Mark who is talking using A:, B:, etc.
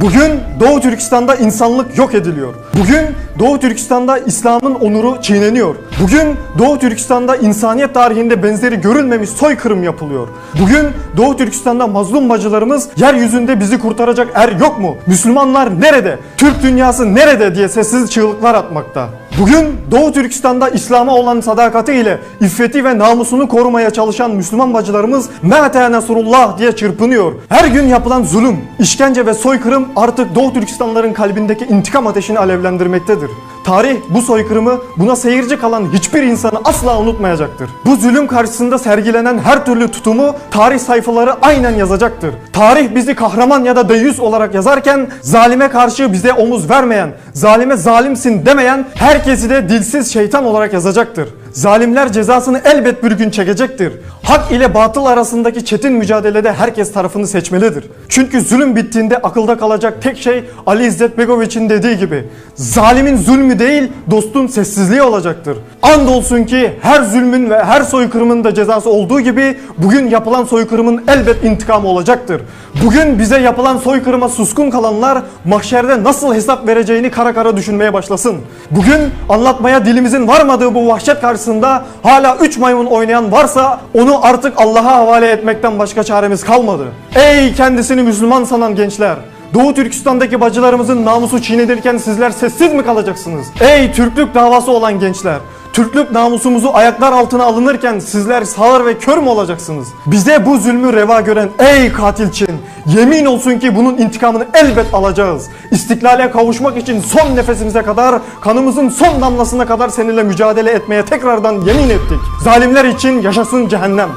A: Bugün Doğu Türkistan'da insanlık yok ediliyor. Bugün Doğu Türkistan'da İslam'ın onuru çiğneniyor. Bugün Doğu Türkistan'da insaniyet tarihinde benzeri görülmemiş soykırım yapılıyor. Bugün Doğu Türkistan'da mazlum bacılarımız yeryüzünde bizi kurtaracak er yok mu? Müslümanlar nerede? Türk dünyası nerede diye sessiz çığlıklar atmakta. Bugün Doğu Türkistan'da İslam'a olan sadakatiyle iffeti ve namusunu korumaya çalışan Müslüman bacılarımız Mete Nasrullah diye çırpınıyor. Her gün yapılan zulüm, işkence ve soykırım artık Doğu Türkistanlıların kalbindeki intikam ateşini alevlendirmektedir. Tarih bu soykırımı buna seyirci kalan hiçbir insanı asla unutmayacaktır. Bu zulüm karşısında sergilenen her türlü tutumu tarih sayfaları aynen yazacaktır. Tarih bizi kahraman ya da deyyus olarak yazarken zalime karşı bize omuz vermeyen, zalime zalimsin demeyen herkesi de dilsiz şeytan olarak yazacaktır. Zalimler cezasını elbet bir gün çekecektir. Hak ile batıl arasındaki çetin mücadelede herkes tarafını seçmelidir. Çünkü zulüm bittiğinde akılda kalacak tek şey Ali İzzet Begoviç'in dediği gibi zalimin zulmü değil dostun sessizliği olacaktır. Andolsun ki her zulmün ve her soykırımın da cezası olduğu gibi bugün yapılan soykırımın elbet intikamı olacaktır. Bugün bize yapılan soykırıma suskun kalanlar mahşerde nasıl hesap vereceğini kara kara düşünmeye başlasın. Bugün anlatmaya dilimizin varmadığı bu vahşet karşısında hala 3 maymun oynayan varsa artık Allah'a havale etmekten başka çaremiz kalmadı. Ey kendisini Müslüman sanan gençler! Doğu Türkistan'daki bacılarımızın namusu çiğnedilirken sizler sessiz mi kalacaksınız? Ey Türklük davası olan gençler! Türklük namusumuzu ayaklar altına alınırken sizler sağır ve kör mü olacaksınız? Bize bu zulmü reva gören ey katil Çin! Yemin olsun ki bunun intikamını elbet alacağız. İstiklale kavuşmak için son nefesimize kadar, kanımızın son damlasına kadar seninle mücadele etmeye tekrardan yemin ettik. Zalimler için yaşasın cehennem.